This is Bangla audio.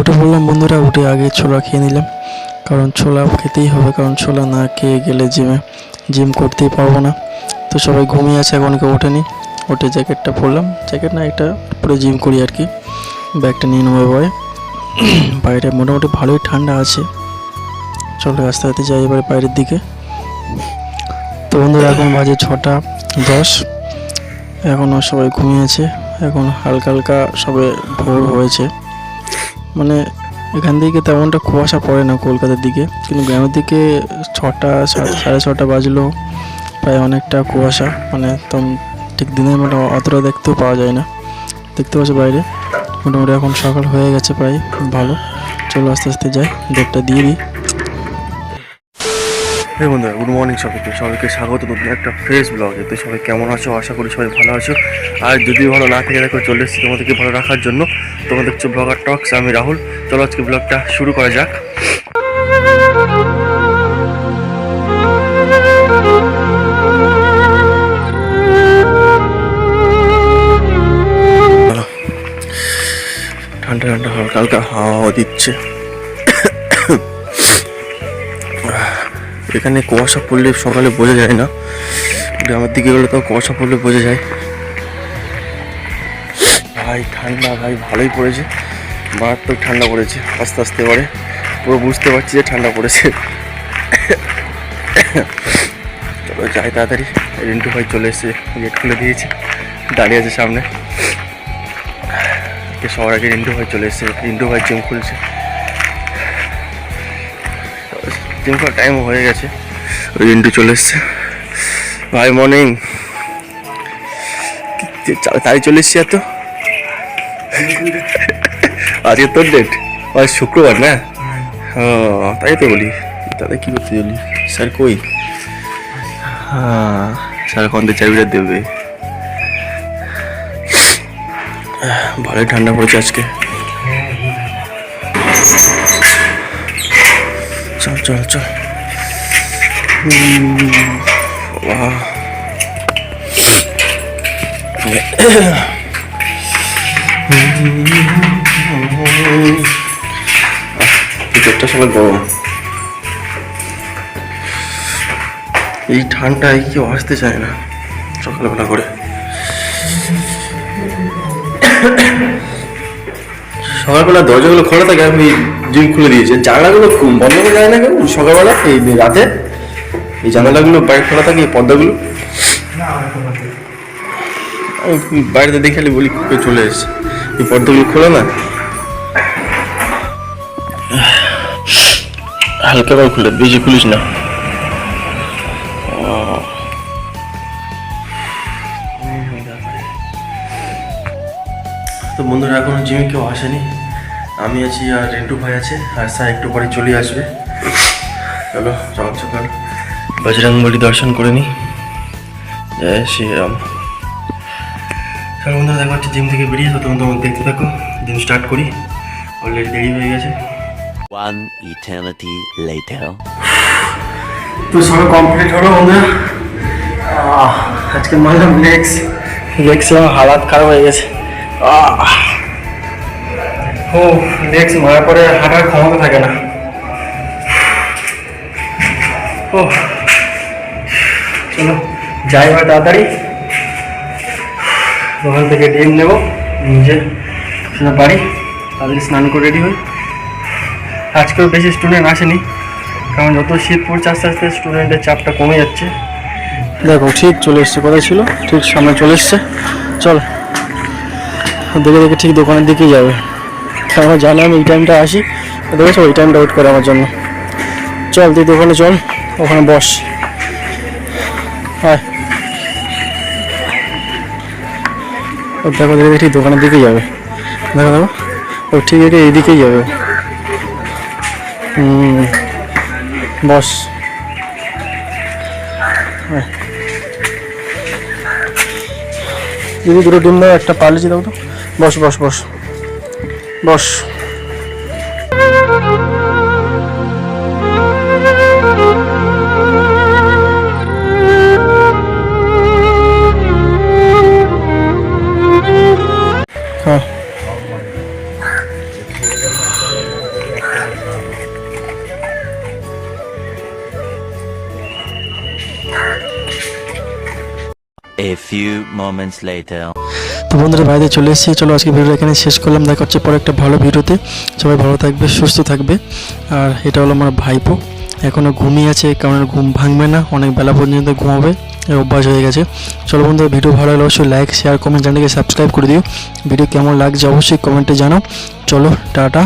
উঠে পড়লাম বন্ধুরা উঠে আগে ছোলা খেয়ে নিলাম। কারণ ছোলা খেতেই হবে, কারণ ছোলা না খেয়ে গেলে জিমে, জিম করতেই পারব না। তো সবাই ঘুমিয়ে আছে, এখন কেউ ওঠেনি উঠে জ্যাকেটটা পরলাম। জ্যাকেট না, একটা পরে জিম করি আর কি। ব্যাগটা নিয়ে নেব এবারে। বাইরে মোটামুটি ভালোই ঠান্ডা আছে। চলো আস্তে আস্তে যাই এবারে বাইরের দিকে। তো বন্ধুরা, এখন বাজে ছটা দশ। এখনও সবাই ঘুমিয়েছে এখন হালকা হালকা সবে ভোর হয়েছে। মানে এখান থেকে তেমনটা কুয়াশা পড়ে না কলকাতার দিকে, কিন্তু গ্রামের দিকে ছটা, সাড়ে ছটা বাজলো, প্রায় অনেকটা কুয়াশা মানে তখন ঠিক দিনের মতো অতটা দেখতেও পাওয়া যায় না। দেখতে পাচ্ছ বাইরে? মোটামুটি এখন সকাল হয়ে গেছে প্রায়, ভালো। চলো আস্তে আস্তে যাই, ডেটটা দিয়ে দিই। হ্যাঁ বন্ধুরা গুড মর্নিং সবাইকে। সবাইকে স্বাগত নতুন একটা ফ্রেশ ব্লগে তো সবাই কেমন আছো? আশা করি সবাই ভালো আছো। আর যদি ভালো না থেকে দেখো, চলে এসেছি তোমাদেরকে ভালো রাখার জন্য। তোমরা দেখছ ব্লগার টক্স আমি রাহুল। চলো আজকে ব্লগটা শুরু করা যাক। ঠান্ডা ঠান্ডা, হালকা হালকা হাওয়া দিচ্ছে। এখানে কুয়াশা পড়লে সকালে বোঝা যায় না। গ্রামের দিকে গেলে তো কুয়াশা পড়লে বোঝা যায়। ভাই, ঠান্ডা ভাই, ভালোই পড়েছে। মারাত্মক ঠান্ডা পড়েছে, আস্তে আস্তে এবারে। পুরো বুঝতে পারছি যে ঠান্ডা পড়েছে। চলো যাই তাড়াতাড়ি। রিন্টু ভাই চলে এসে গেট খুলে দিয়েছে, দাঁড়িয়ে আছে সামনে। সবার আগে রিন্টু ভাই চলে এসেছে। রিন্টু ভাই জিম খুলছে। করার টাইম হয়ে গেছে। রিন্টু চলে এসছে। ভাই মর্নিং তাই চলে এসছি এত? আজকে তোর ডেট আজ শুক্রবার না? ও, তাই তো বলি। তাহলে কী করতে চলি স্যার কই? হ্যাঁ স্যার তো চাবিটা দেবে। ভালোই ঠান্ডা পড়েছে আজকে। চল চল। ভিতরটা সবাই গরম এই ঠান্ডায় কেউ আসতে চায় না সকালবেলা করে সকালবেলা দরজাগুলো খোলা থাকে আপনি জিম খুলে দিয়েছে। জানলাগুলো খুব- বন্ধ করে যায় না কেন? সকালবেলা, এই রাতে। এই জানালাগুলো বাইরে খোলা থাকে, এই পর্দাগুলো। আমি বাইরেতে দেখালে বলি কে চলে এসছে। এই পর্দাগুলো খোলা না। হালকা করে খুলে বেশি খুলিস না। তো বন্ধুরা, এখনও জিমে কেউ আসেনি? আমি আছি আর রেন্টু ভাই আছে আর স্যার একটু পরে চলে আসবে। চলো সকাল সকাল বজরংবলী দর্শন করে নিই জয় শ্রীরাম চলো বন্ধুরা দেখা হচ্ছে জিম থেকে বেরিয়ে তো তোমার দেখতে থাকো। জিম স্টার্ট করি। অলরেডি দেরি হয়ে গেছে। One eternity later. তো সব কমপ্লিট হলো বন্ধুরা। আজকে মারলাম লেগস লেগসে হালাত খারাপ হয়ে গেছে। আহ, ও লেগস মারার পরে হাঁটার ক্ষমতা থাকে না। ও চলো, যাই এবার তাড়াতাড়ি। ওখান থেকে ডিম নেব, নিজে শুনে পারি তাদের স্নান করে রেডি হই। আজকেও বেশি স্টুডেন্ট আসেনি, কারণ যত শীত পড়ছে আস্তে আস্তে স্টুডেন্টের চাপটা কমে যাচ্ছে। দেখো, ঠিক চলে এসছে, কোথায় ছিল? ঠিক সামনে চলে এসছে। চল, দেখে দেখে ঠিক দোকানের দিকেই যাবে। কারণ জানে আমি এই টাইমটা আসি। দেখেছ ওই টাইমটা ওয়েট করে আমার জন্য। চল তুই দোকানে চল। ওখানে বস। হ্যাঁ ও দেখো, দেখে ঠিক দোকানের দিকেই যাবে। দেখো দেখো। ও ঠিক এটা এইদিকেই যাবে। হুম, বস। দিদি, দুটো ডিম দাও, একটা পালিয়ে দাও তো। বস বস বস। বস A few moments later. তো বন্ধুরা, বাইরে চলে এসেছি। চলো আজকে ভিডিও এখানে শেষ করলাম। দেখা হচ্ছে পরে একটা ভালো ভিডিওতে। সবাই ভালো থাকবে, সুস্থ থাকবে। আর এটা হলো আমার ভাইপো। এখনও ঘুমিয়ে আছে, কারণ ঘুম ভাঙবে না। অনেক বেলা পর্যন্ত ঘুমাবে। অভ্যাস হয়ে গেছে। চলো বন্ধুরা, ভিডিও ভালো লাগলে অবশ্যই লাইক শেয়ার কমেন্ট চ্যানেলকে সাবস্ক্রাইব করে দিও। ভিডিও কেমন লাগছে অবশ্যই কমেন্টে জানাও। চলো, টাটা।